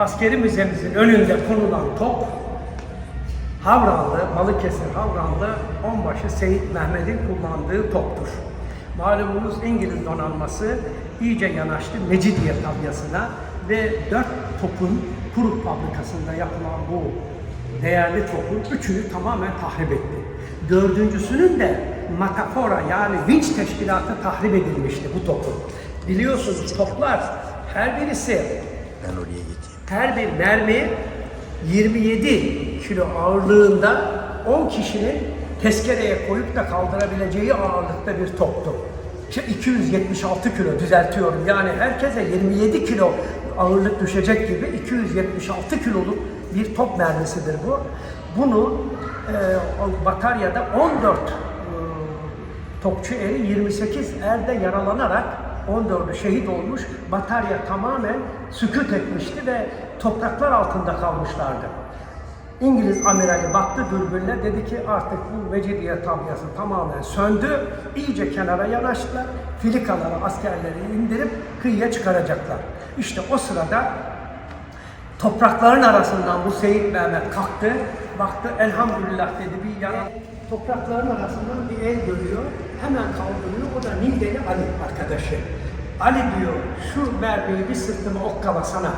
Askeri müzemizin önünde konulan top, Havranlı, Balıkesir Havranlı onbaşı Seyit Mehmet'in kullandığı toptur. Malumunuz İngiliz donanması iyice yanaştı Mecidiye tabyasına ve dört topun Kuruk fabrikasında yapılan bu değerli topun üçünü tamamen tahrip etti. Dördüncüsünün de Matafora yani vinç teşkilatı tahrip edilmişti bu topun. Biliyorsunuz toplar her birisi Ben oraya gideyim. Her bir mermi 27 kilo ağırlığında 10 kişinin tezkereye koyup da kaldırabileceği ağırlıkta bir toptu. İşte 276 kilo düzeltiyorum. Yani herkese 27 kilo ağırlık düşecek gibi 276 kiloluk bir top mermisidir bu. Bunu e, o bataryada 14 e, Topçu eri 28 erde yaralanarak 14'ü şehit olmuş. Batarya tamamen sükut etmişti ve topraklar altında kalmışlardı. İngiliz amirali baktı dürbünle dedi ki artık bu Mecidiye tabyası tamamen söndü. İyice kenara yanaştılar. Filikaları, askerleri indirip kıyıya çıkaracaklar. İşte o sırada Toprakların arasından bu Seyit Mehmet kalktı, baktı elhamdülillah dedi bir yana. Toprakların arasından bir el görüyor, hemen kaldırıyor. O da Nideli Ali arkadaşı. Ali diyor şu mermiyi bir sırtıma okkalasana.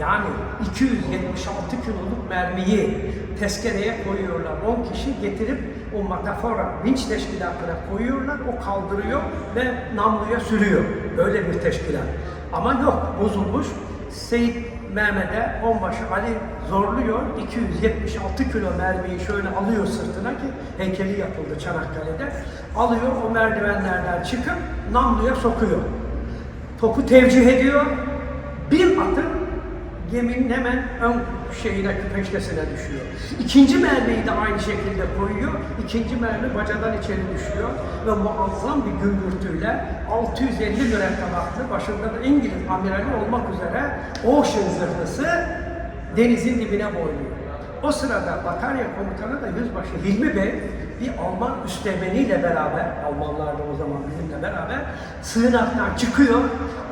Yani 276 kiloluk mermiyi tezkereye koyuyorlar. 10 kişi getirip o matafora vinç teşkilatına koyuyorlar. O kaldırıyor ve namluya sürüyor. Böyle bir teşkilat. Ama yok bozulmuş. Seyit Mehmet'e onbaşı Ali zorluyor. 276 kilo mermiyi şöyle alıyor sırtına ki heykeli yapıldı Çanakkale'de. Alıyor o merdivenlerden çıkıp namluya sokuyor. Topu tevcih ediyor. Bir atım geminin hemen ön şeyine, peşkesine düşüyor. İkinci mermiyi de aynı şekilde koyuyor. İkinci mermi bacadan içeri düşüyor ve muazzam bir gümbürtüyle 650 mürettebatlı başında da İngiliz amirali olmak üzere Ocean zırhlısı denizin dibine boyluyor. O sırada batarya komutanı da Yüzbaşı Hilmi Bey bir Alman üstemeniyle beraber, Almanlar da o zaman bizimle beraber sığınaktan çıkıyor.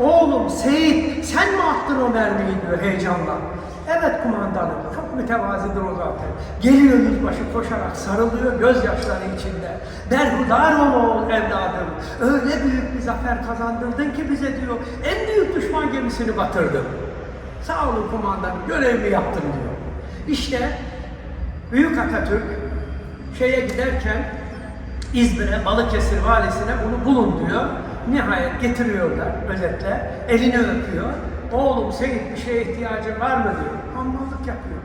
Oğlum Seyit sen mi attın o mermiyi diyor heyecanla. Evet kumandanım, çok mütevazidir o zaten. Geliyor yüzbaşı koşarak sarılıyor gözyaşları içinde. Berhudar ol evladım. Öyle büyük bir zafer kazandırdın ki bize diyor. En büyük düşman gemisini batırdın. Sağ olun kumandanım, görevimi yaptım diyor. İşte Büyük Atatürk şeye giderken İzmir'e, Balıkesir valisine bunu bulun diyor. Nihayet getiriyorlar özetle. Elini öpüyor. Oğlum senin bir şeye ihtiyacın var mı diyor. Hamallık yapıyor.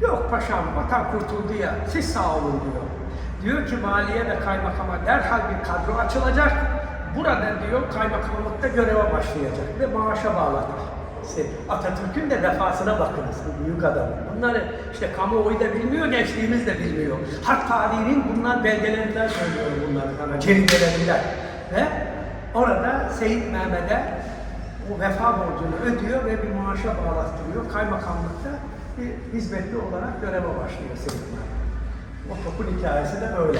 Yok paşam vatan kurtuldu ya siz sağ olun diyor. Diyor ki valiye ve kaymakama derhal bir kadro açılacak. Burada diyor kaymakamlıkta göreve başlayacak ve maaşa bağlatır. İşte Atatürk'ün de vefasına bakınız bu büyük adam. Bunları işte kamuoyu da bilmiyor, gençliğimiz de bilmiyor. Harp tarihinin bunlar belgelerinden söylüyorum bunları sana, ceridelerinden. Ve orada Seyit Mehmet'e o vefa borcunu ödüyor ve bir maaşa bağlattırıyor. Kaymakamlıkta bir hizmetli olarak göreve başlıyor Seyit Mehmet. O topun hikayesi de böyle.